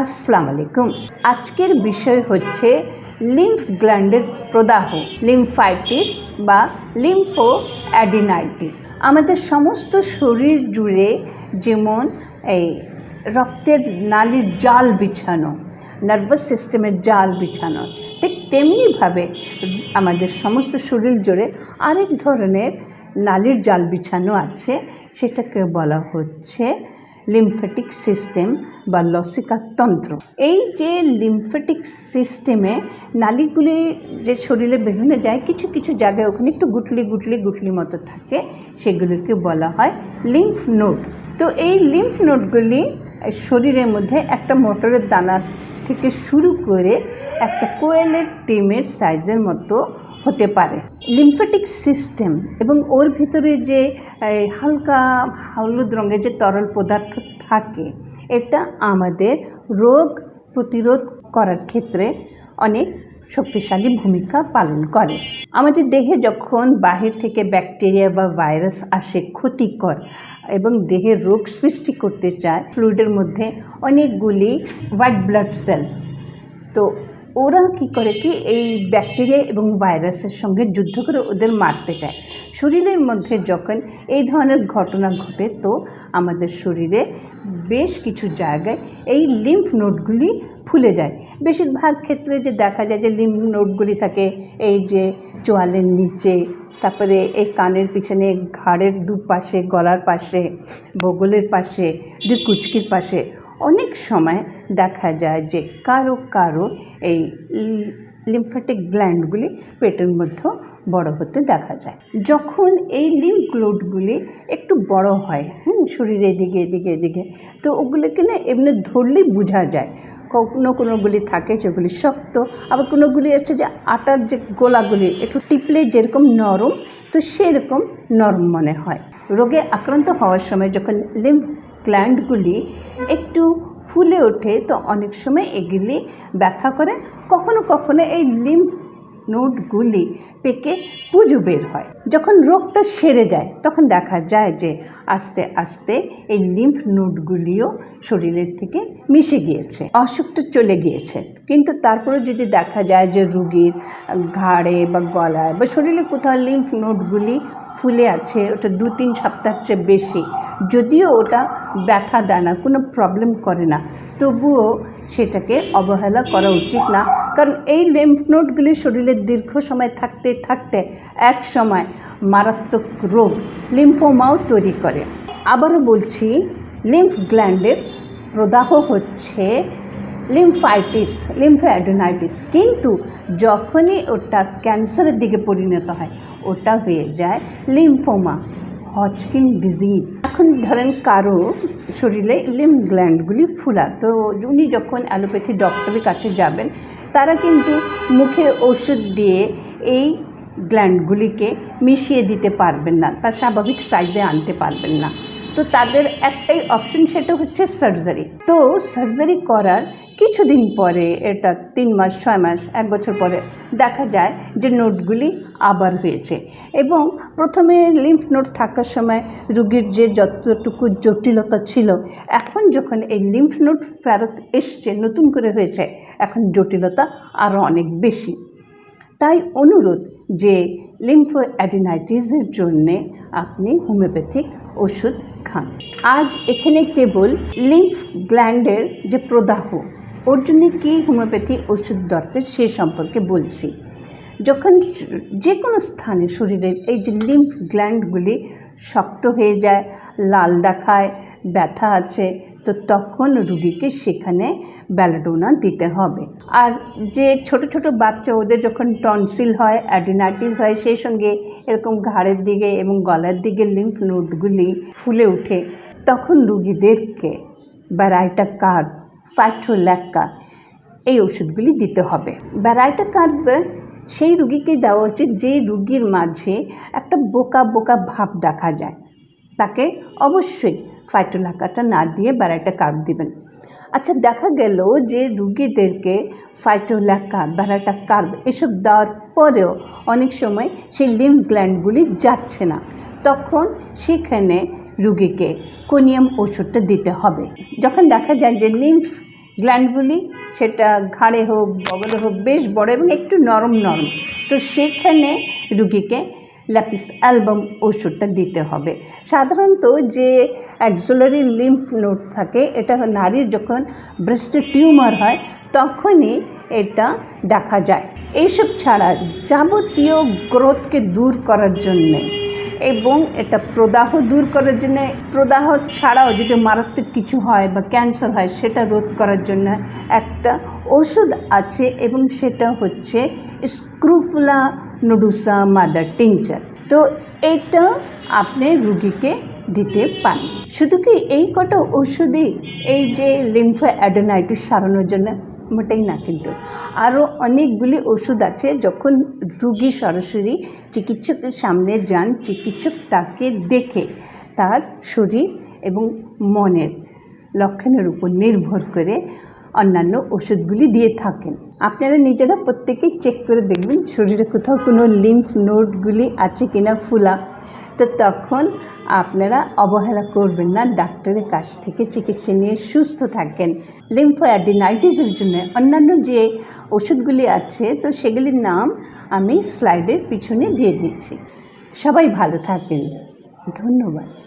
আসসালামু আলাইকুম। আজকের বিষয় হচ্ছে লিম্ফ গ্ল্যান্ডের প্রদাহ, লিম্ফাইটিস বা লিম্ফো অ্যাডিনাইটিস আমাদের সমস্ত শরীর জুড়ে যেমন এই রক্তের নালীর জাল বিছানো নার্ভাস সিস্টেমের জাল বিছানো, ঠিক তেমনিভাবে আমাদের সমস্ত শরীর জুড়ে আরেক ধরনের নালীর জাল বিছানো আছে, সেটাকে বলা হচ্ছে লিম্ফ্যাটিক সিস্টেম বা লসিকাতন্ত্র এই যে লিম্ফেটিক সিস্টেমে নালিগুলি যে শরীরে বিভিন্ন যায়, কিছু কিছু জায়গায় ওখানে একটু গুটলি গুটলি গুটলি মতো থাকে, সেগুলিকে বলা হয় লিম্ফ নোট তো এই লিম্ফ নোটগুলি শরীরের মধ্যে একটা মোটরের দানা থেকে শুরু করে একটা কোয়েলের টিমের সাইজের মতো হতে পারে। লিম্ফেটিক সিস্টেম এবং ওর ভিতরে যে হালকা হলুদ রঙের যে তরল পদার্থ থাকে, এটা আমাদের রোগ প্রতিরোধ করার ক্ষেত্রে অনেক শক্তিশালী ভূমিকা পালন করে। আমাদের দেহে যখন বাহির থেকে ব্যাকটেরিয়া বা ভাইরাস আসে ক্ষতিকর এবং দেহে রোগ সৃষ্টি করতে চায় ফ্লুইডের মধ্যে অনেকগুলি হোয়াইট ব্লাড সেল তো ওরা কি করে কি এই ব্যাকটেরিয়া এবং ভাইরাসের সঙ্গে যুদ্ধ করে ওদের মারতে চায়। শরীরের মধ্যে যখন এই ধরনের ঘটনা ঘটে তো আমাদের শরীরে বেশ কিছু জায়গায় এই লিম্ফ নোটগুলি ফুলে যায়। বেশিরভাগ ক্ষেত্রে যে দেখা যায় যে লিম্ফ নোটগুলি থাকে, এই যে চোয়ালের নিচে তারপরে এই কানের পিছনে ঘাড়ের দুপাশে, গলার পাশে, বগলের পাশে, দুই কুচকির পাশে অনেক সময় দেখা যায় যে কারও কারও এই লিম্ফ্যাটিক গ্ল্যান্ডগুলি পেটের মধ্যেও বড় হতে দেখা যায়। যখন এই লিম্ফ গ্লোডগুলি একটু বড় হয় হ্যাঁ শরীরে এদিকে এদিকে এদিকে, তো ওগুলোকে না এমনি ধরলেই বোঝা যায়। কোনো কোনোগুলি থাকে যেগুলি শক্ত, আবার কোনোগুলি আছে যে আটার যে গোলাগুলি একটু টিপলে যেরকম নরম, তো সেরকম নরম মনে হয়। রোগে আক্রান্ত হওয়ার সময় যখন লিম্ফ গ্ল্যান্ডগুলি একটু ফুলে ওঠে তো অনেক সময় এগুলি ব্যথা করে। কখনো কখনো এই লিম্ফ নোটগুলি পেকে পুজো বের হয়। যখন রোগটা সেরে যায়, তখন দেখা যায় যে আস্তে আস্তে এই লিম্ফ নোটগুলিও শরীরের থেকে মিশে গিয়েছে, অসুখটা চলে গিয়েছে। কিন্তু তারপরে যদি দেখা যায় যে রুগীর ঘাড়ে বা গলায় বা শরীরে কোথাও লিম্ফ নোটগুলি ফুলে আছে, ওটা দু তিন সপ্তাহের চেয়ে বেশি, যদিও ওটা ব্যথা দেয় না, কোনো প্রবলেম করে না, তবুও সেটাকে অবহেলা করা উচিত না। কারণ এই লিম্ফ নোটগুলি শরীরে দীর্ঘ সময় থাকতে থাকতে এক সময় মারাত্মক রোগ লিম্ফোমাও তৈরি করে। আবারও বলছি লিম্ফ গ্ল্যান্ডের প্রদাহ হচ্ছে লিম্ফাইটিস লিম্ফোঅ্যাডেনাইটিস কিন্তু যখনই ওটা ক্যান্সারের দিকে পরিণত হয়, ওটা হয়ে যায় লিম্ফোমা হজকিন ডিজিজ এখন ধরেন কারও শরীরে লিম গ্ল্যান্ডগুলি ফুলা। তো উনি যখন অ্যালোপ্যাথি ডক্টরের কাছে যাবেন, তারা কিন্তু মুখে ওষুধ দিয়ে এই গ্ল্যান্ডগুলিকে মিশিয়ে দিতে পারবেন না তার স্বাভাবিক সাইজে আনতে পারবেন না। তো তাদের একটাই অপশন সেটা হচ্ছে সার্জারি তো সার্জারি করার কিছুদিন পরে, এটা তিন মাস, ছয় মাস, এক বছর পরে দেখা যায় যে নোটগুলি আবার হয়েছে। এবং প্রথমে লিম্ফ নোট থাকার সময় রুগীর যে যতটুকু জটিলতা ছিল, এখন যখন এই লিম্ফ নোট ফেরত এসছে, নতুন করে হয়েছে, এখন জটিলতা আরও অনেক বেশি। তাই অনুরোধ যে লিম্ফো অ্যাডিনাইটিসের জন্যে আপনি হোমিওপ্যাথিক ওষুধ খান। আজ এখানে কেবল লিম্ফ গ্ল্যান্ডের যে প্রদাহ ওর জন্য কী হোমিওপ্যাথি ওষুধ দরকার সে সম্পর্কে বলছি। যখন যে কোনো স্থানে শরীরের এই যে লিম্ফ গ্ল্যান্ডগুলি শক্ত হয়ে যায়, লাল দেখায়, ব্যথা আছে, তো তখন রুগীকে সেখানে ব্যালাডোনা দিতে হবে। আর যে ছোট ছোট বাচ্চা ওদের যখন টনসিল হয় অ্যাডিনাইটিস হয় সেই সঙ্গে এরকম ঘাড়ের দিকে এবং গলার দিকে লিম্ফ নোটগুলি ফুলে ওঠে, তখন রুগীদেরকে ব্যারাইটা কার্ড ফাইট্রোল্যাক্কা এই ওষুধগুলি দিতে হবে। ব্যারাইটা কাঁদবে সেই রুগীকে দেওয়া উচিত যে রুগীর মাঝে একটা বোকা বোকা ভাব দেখা যায়। তাকে অবশ্যই ফাইটোলাকাটা না দিয়ে ব্যারাইটা কার্ড দিবেন। আচ্ছা দেখা গেল যে রুগীদেরকে ফাইটোলাকা বেড়াটা কার্ব এসব দেওয়ার পরেও অনেক সময় সেই লিম্ফ গ্ল্যান্ডগুলি যাচ্ছে না। তখন সেখানে রুগীকে কোনিয়াম ওষুধটা দিতে হবে। যখন দেখা যায় যে লিম্ফ গ্ল্যান্ডগুলি সেটা ঘাড়ে হোক বগলে হোক, বেশ বড় এবং একটু নরম নরম, তো সেখানে রুগীকে ল্যাপিস অ্যালবাম ওষুধটা দিতে হবে। সাধারণত যে অ্যাক্সোলারি লিম্ফ নোট থাকে, এটা নারীর যখন ব্রেস্টে টিউমার হয়, তখনই এটা দেখা যায়। এইসব ছাড়া যাবতীয় গ্রোথকে দূর করার জন্যে এবং এটা প্রদাহ দূর করার জন্য, প্রদাহ ছাড়াও যদি মারাত্মক কিছু হয় বা ক্যান্সার হয়, সেটা রোধ করার জন্য একটা ওষুধ আছে এবং সেটা হচ্ছে স্ক্রুফুলা নুডুসা মাদার টিংচার। তো এটা আপনি রুগীকে দিতে পারেন। শুধু কি এই কটা ওষুধই এই যে লিম্ফো অ্যাডোনাইটিস সারানোর জন্য মোটেই না কিন্তু। আরও অনেকগুলি ওষুধ আছে, যখন রুগী সরাসরি চিকিৎসকের সামনে যান, চিকিৎসক তাকে দেখে তার শরীর এবং মনের লক্ষণের উপর নির্ভর করে অন্যান্য ওষুধগুলি দিয়ে থাকেন। আপনারা নিজেরা প্রত্যেকেই চেক করে দেখবেন, শরীরে কোথাও কোনো লিম্ফ নোটগুলি আছে কিনা, ফুলা তো তখন আপনারা অবহেলা করবেন না, ডাক্তারের কাছ থেকে চিকিৎসা নিয়ে সুস্থ থাকেন। লিম্ফোঅ্যাডিনাইটিসের জন্য অন্যান্য যে ওষুধগুলি আছে, তো সেগুলির নাম আমি স্লাইডের পিছনে দিয়ে দিচ্ছি। সবাই ভালো থাকেন। ধন্যবাদ।